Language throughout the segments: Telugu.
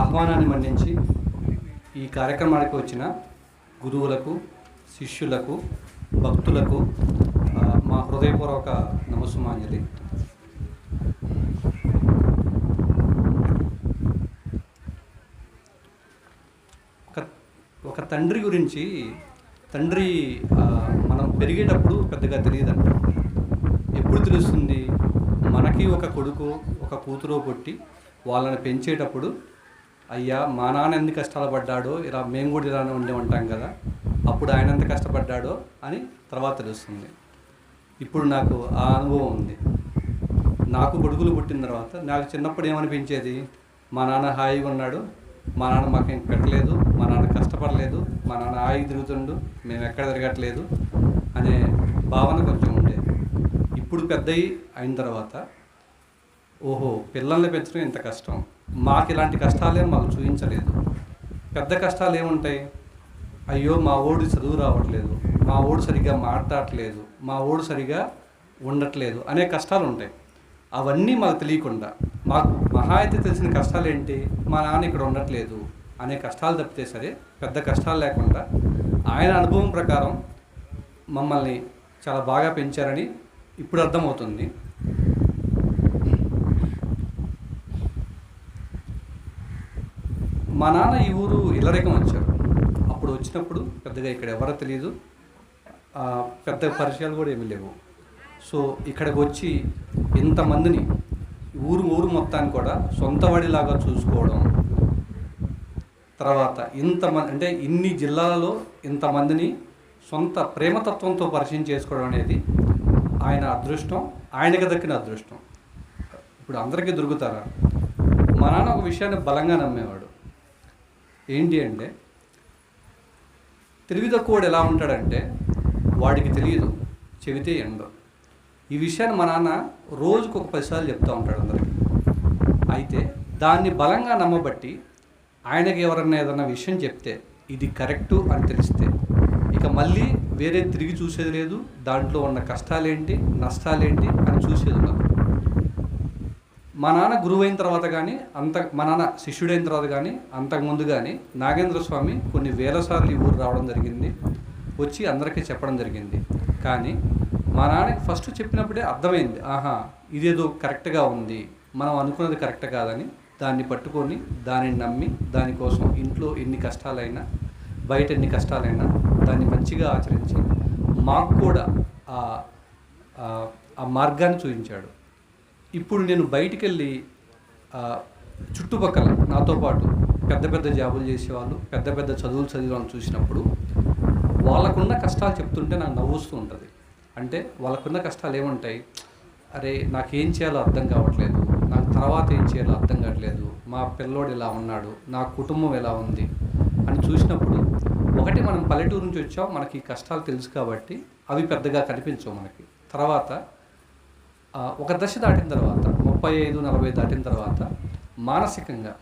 ఆహ్వానాన్ని మన్నించి ఈ కార్యక్రమానికి వచ్చిన గురువులకు శిష్యులకు భక్తులకు మా హృదయపూర్వక నమస్సుమాంజలి. ఒక ఒక తండ్రి గురించి తండ్రి మనం పెరిగేటప్పుడు పెద్దగా తెలియదంట. ఎప్పుడు తెలుస్తుంది? మనకి ఒక కొడుకు ఒక కూతురు పుట్టి వాళ్ళని పెంచేటప్పుడు అయ్యా మా నాన్న ఎన్ని కష్టాలు పడ్డాడో ఇలా మేము కూడా ఇలానే ఉండే ఉంటాం కదా అప్పుడు ఆయన ఎంత కష్టపడ్డాడో అని తర్వాత తెలుస్తుంది. ఇప్పుడు నాకు ఆ అనుభవం ఉంది. నాకు కొడుకులు పుట్టిన తర్వాత నాకు చిన్నప్పుడు ఏమనిపించేది? మా నాన్న హాయిగా ఉన్నాడు మా నాన్న మాకేం పెట్టలేదు మా నాన్న కష్టపడలేదు మా నాన్న హాయి తిరుగుతుండు మేము ఎక్కడ తిరగట్లేదు అనే భావన కొంచెం ఉండేది. ఇప్పుడు పెద్దయి అయిన తర్వాత ఓహో పిల్లల్ని పెంచడం ఇంత కష్టం. మాకు ఇలాంటి కష్టాలేం మాకు చూపించలేదు పెద్ద కష్టాలు ఏముంటాయి అయ్యో మా ఓడి చదువు రావట్లేదు. మా ఓడు సరిగ్గా మాట్లాడట్లేదు. మా ఓడు సరిగా ఉండట్లేదు అనే కష్టాలు ఉంటాయి అవన్నీ మాకు తెలియకుండా మాకు మహా అయితే తెలిసిన కష్టాలు ఏంటి మా నాన్న ఇక్కడ ఉండట్లేదు అనే కష్టాలు తప్పితే సరే పెద్ద కష్టాలు లేకుండా ఆయన అనుభవం ప్రకారం మమ్మల్ని చాలా బాగా పెంచారని ఇప్పుడు అర్థమవుతుంది. మా నాన్న ఈ ఊరు ఇల్లరికం వచ్చారు అప్పుడు వచ్చినప్పుడు పెద్దగా ఇక్కడ ఎవరో తెలియదు పెద్ద పరిచయాలు కూడా ఏమీ లేవు. సో ఇక్కడికి వచ్చి ఇంతమందిని ఊరు ఊరు మొత్తాన్ని కూడా సొంత వాడిలాగా చూసుకోవడం. తర్వాత ఇంతమంది అంటే ఇన్ని జిల్లాలలో ఇంతమందిని సొంత ప్రేమతత్వంతో పరిచయం చేసుకోవడం అనేది ఆయన అదృష్టం ఆయనకి దక్కిన అదృష్టం. ఇప్పుడు అందరికీ దొరుకుతారా? మా నాన్న ఒక విషయాన్ని బలంగా నమ్మేవాడు. ఏంటి అంటే తెలివి తక్కువడు ఎలా ఉంటాడంటే వాడికి తెలియదు చెబితే ఎండో. ఈ విషయాన్ని మా నాన్న రోజుకు ఒక పదిసార్లు చెప్తూ ఉంటాడు అందరికి. అయితే దాన్ని బలంగా నమ్మబట్టి ఆయనకి ఎవరన్నా ఏదన్నా విషయం చెప్తే ఇది కరెక్టు అని తెలిస్తే ఇక మళ్ళీ వేరే తిరిగి చూసేది లేదు దాంట్లో ఉన్న కష్టాలేంటి నష్టాలేంటి అని చూసేది ఉండదు. మా నాన్న గురువు అయిన తర్వాత కానీ అంత మా నాన్న శిష్యుడైన తర్వాత కానీ అంతకుముందు కానీ నాగేంద్ర స్వామి కొన్ని వేల సార్లు ఈ ఊరు రావడం జరిగింది. వచ్చి అందరికీ చెప్పడం జరిగింది. కానీ మా నాన్నకి ఫస్ట్ చెప్పినప్పుడే అర్థమైంది. ఆహా ఇదేదో కరెక్ట్గా ఉంది. మనం అనుకున్నది కరెక్ట్ కాదని దాన్ని పట్టుకొని దానిని నమ్మి దానికోసం ఇంట్లో ఎన్ని కష్టాలైనా బయట ఎన్ని కష్టాలైనా దాన్ని మంచిగా ఆచరించి మాకు కూడా ఆ- ఆ మార్గాన్ని చూపించాడు. ఇప్పుడు నేను బయటికి వెళ్ళి చుట్టుపక్కల నాతో పాటు పెద్ద పెద్ద జాబులు చేసేవాళ్ళు పెద్ద పెద్ద చదువులు చదివే చూసినప్పుడు వాళ్ళకున్న కష్టాలు చెప్తుంటే నాకు నవ్వుస్తూ ఉంటుంది. అంటే వాళ్ళకున్న కష్టాలు ఏముంటాయి? అరే నాకేం చేయాలో అర్థం కావట్లేదు. నాకు తర్వాత ఏం చేయాలో అర్థం కావట్లేదు. మా పిల్లోడు ఇలా ఉన్నాడు నా కుటుంబం ఎలా ఉంది అని చూసినప్పుడు ఒకటి మనం పల్లెటూరు నుంచి వచ్చాం మనకి కష్టాలు తెలుసు కాబట్టి అవి పెద్దగా కనిపించవు మనకి. తర్వాత ఒక దశ దాటిన తర్వాత ముప్పై ఐదు నలభై దాటిన తర్వాత మానసికంగా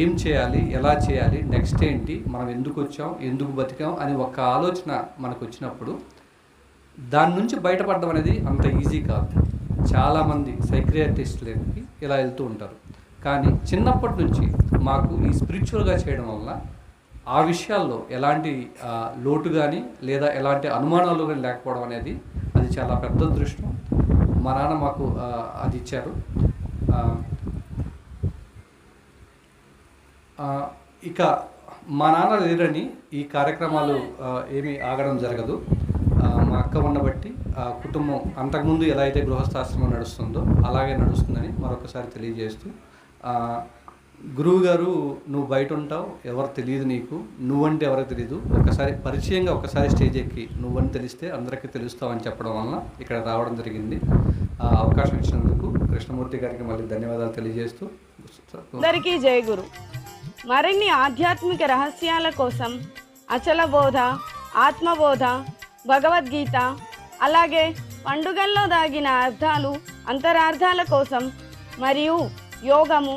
ఏం చేయాలి ఎలా చేయాలి నెక్స్ట్ ఏంటి మనం ఎందుకు వచ్చాం ఎందుకు బతికాం అని ఒక ఆలోచన మనకు వచ్చినప్పుడు దాని నుంచి బయటపడడం అనేది అంత ఈజీ కాదు. చాలామంది సైక్రియాటిస్టులకి ఇలా వెళ్తూ ఉంటారు. కానీ చిన్నప్పటి నుంచి మాకు ఈ స్పిరిచువల్గా చేయడం వల్ల ఆ విషయాల్లో ఎలాంటి లోటు కానీ లేదా ఎలాంటి అనుమానాలు కానీ లేకపోవడం అనేది అది చాలా పెద్ద దృష్టం. మా నాన్న మాకు అది ఇచ్చారు. ఇక మా నాన్న లేరని ఈ కార్యక్రమాలు ఏమీ ఆగడం జరగదు. మా అక్క ఉండబట్టి ఆ కుటుంబం అంతకుముందు ఎలా అయితే గృహస్థాశ్రమం నడుస్తుందో అలాగే నడుస్తుందని మరొకసారి తెలియజేస్తూ గురువు గారు నువ్వు బయట ఉంటావు ఎవరు తెలియదు నీకు. నువ్వంటే ఎవరికి తెలియదు ఒకసారి పరిచయంగా ఒకసారి స్టేజ్ ఎక్కి నువ్వని తెలిస్తే అందరికీ తెలుస్తావు అని చెప్పడం వలన ఇక్కడ రావడం జరిగింది. ఆ అవకాశం ఇచ్చినందుకు కృష్ణమూర్తి గారికి మళ్ళీ ధన్యవాదాలు తెలియజేస్తూ అందరికీ జయ గురు మరిన్ని ఆధ్యాత్మిక రహస్యాల కోసం అచల బోధ ఆత్మబోధ భగవద్గీత అలాగే పండుగల్లో దాగిన అర్థాలు అంతరార్థాల కోసం మరియు యోగము